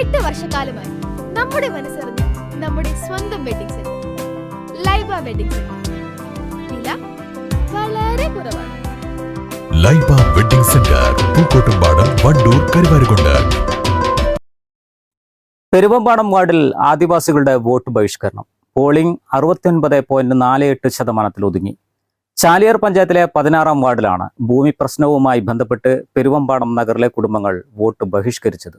എട്ട് വർഷക്കാലമായി നമ്മുടെ മനസ്സറിഞ്ഞ് നമ്മുടെ സ്വന്തം wedding centre Laiba wedding centre വില വളരെ കുറവാണ്. Laiba wedding centre Pookkottumpadam Wandoor Karuvarakundu. Peruvambadam വാർഡിൽ ആദിവാസികളുടെ വോട്ട് ബഹിഷ്കരണം. പോളിംഗ് അറുപത്തിയൊൻപത് പോയിന്റ് നാല് എട്ട് ശതമാനത്തിൽ ഒതുങ്ങി. ചാലിയാർ പഞ്ചായത്തിലെ പതിനാറാം വാർഡിലാണ് ഭൂമി പ്രശ്നവുമായി ബന്ധപ്പെട്ട് പെരുവമ്പാടം നഗറിലെ കുടുംബങ്ങൾ വോട്ട് ബഹിഷ്കരിച്ചത്.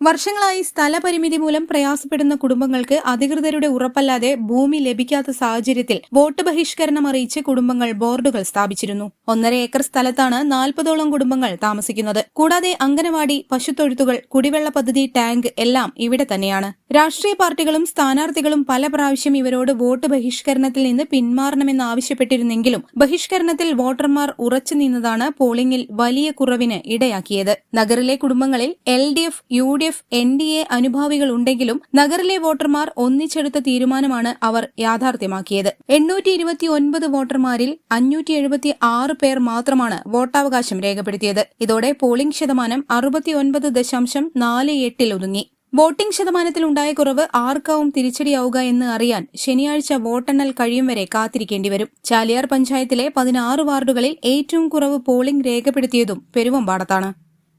വർഷങ്ങളായി സ്ഥലപരിമിതി മൂലം പ്രയാസപ്പെടുന്ന കുടുംബങ്ങൾക്ക് അധികൃതരുടെ ഉറപ്പല്ലാതെ ഭൂമി ലഭിക്കാത്ത സാഹചര്യത്തിൽ വോട്ട് ബഹിഷ്കരണം അറിയിച്ച് കുടുംബങ്ങൾ ബോർഡുകൾ സ്ഥാപിച്ചിരുന്നു. ഒന്നര ഏക്കർ സ്ഥലത്താണ് നാൽപ്പതോളം കുടുംബങ്ങൾ താമസിക്കുന്നത്. കൂടാതെ അംഗനവാടി പശുത്തൊഴുത്തുകൾ കുടിവെള്ള പദ്ധതി ടാങ്ക് എല്ലാം ഇവിടെ തന്നെയാണ്. രാഷ്ട്രീയ പാർട്ടികളും സ്ഥാനാർത്ഥികളും പല പ്രാവശ്യം ഇവരോട് വോട്ട് ബഹിഷ്കരണത്തിൽ നിന്ന് പിന്മാറണമെന്ന് ആവശ്യപ്പെട്ടിരുന്നെങ്കിലും ബഹിഷ്കരണത്തിൽ വോട്ടർമാർ ഉറച്ചു നിന്നതാണ് പോളിംഗിൽ വലിയ കുറവിന് ഇടയാക്കിയത്. നഗറിലെ കുടുംബങ്ങളിൽ L D F U D F N D A അനുഭാവികൾ ഉണ്ടെങ്കിലും നഗറിലെ വോട്ടർമാർ ഒന്നിച്ചെടുത്ത തീരുമാനമാണ് അവർ യാഥാർത്ഥ്യമാക്കിയത്. എണ്ണൂറ്റി ഇരുപത്തി ഒൻപത് വോട്ടർമാരിൽ അഞ്ഞൂറ്റി എഴുപത്തി ആറ് പേർ മാത്രമാണ് വോട്ടവകാശം രേഖപ്പെടുത്തിയത്. ഇതോടെ പോളിംഗ് ശതമാനം അറുപത്തിയൊൻപത് ദശാംശം നാല് എട്ടിൽ ഒതുങ്ങി. വോട്ടിംഗ് ശതമാനത്തിൽ ഉണ്ടായ കുറവ് ആർക്കാവും തിരിച്ചടിയാവുക എന്ന് അറിയാൻ ശനിയാഴ്ച വോട്ടെണ്ണൽ കഴിയും വരെ കാത്തിരിക്കേണ്ടി വരും. ചാലിയാർ പഞ്ചായത്തിലെ പതിനാറ് വാർഡുകളിൽ ഏറ്റവും കുറവ് പോളിംഗ് രേഖപ്പെടുത്തിയതും പെരുവമ്പാടത്താണ്.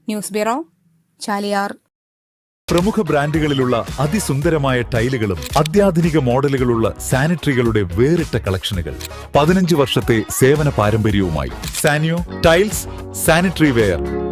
News bureau Chaliyar. പ്രമുഖ ബ്രാൻഡുകളിലുള്ള അതിസുന്ദരമായ ടൈലുകളും അത്യാധുനിക മോഡലുകളുള്ള സാനിറ്ററികളുടെ വേറിട്ട കളക്ഷനുകൾ. പതിനഞ്ച് വർഷത്തെ സേവന പാരമ്പര്യവുമായി Sanio tiles sanitary ware.